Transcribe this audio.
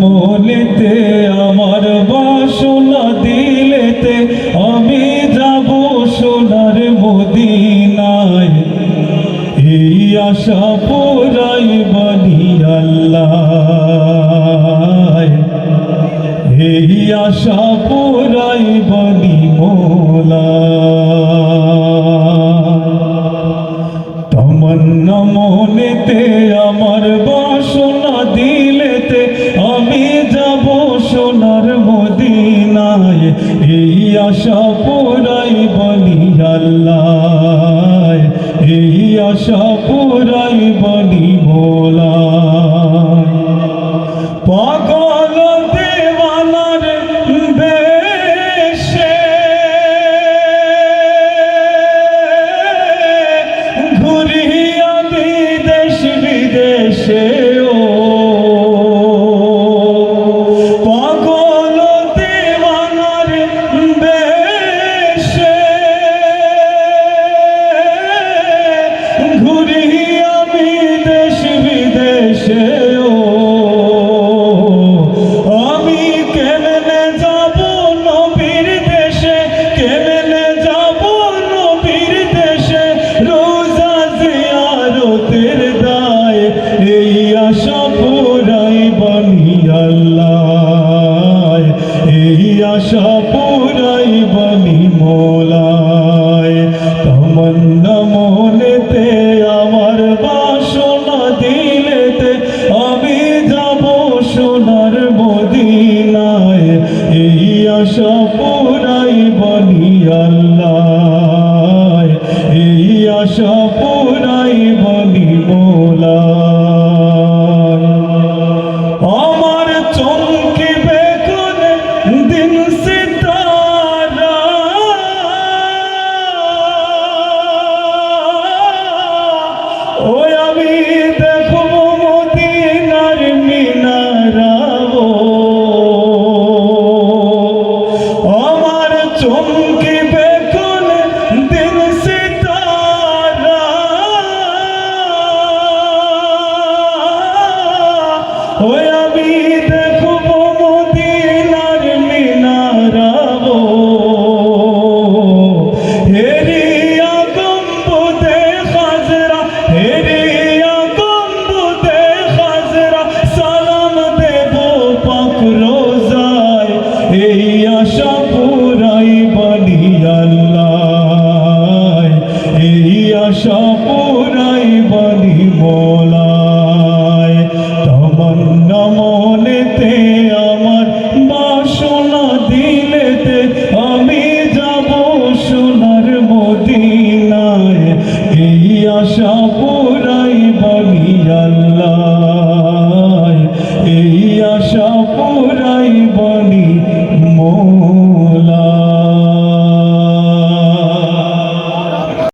মনেতে, আমার বাসনা দিলেতে, আমি যাব সোনার মদিনায়। এই আশা পুরাই বানি আল্লাহ এই আশা পুরাই বানি মোলা তমন্ন মনেতে, আমার আশা পুরাই বলি আল্লাহ। এই আশা পুরাই বলি ভোলা পাগল দেওয়ালার বেশে ঘুরিয়া বিদেশ বিদেশে এই আশা পুরাই বলি আল্লাহ। এই আশা Come on. Allah.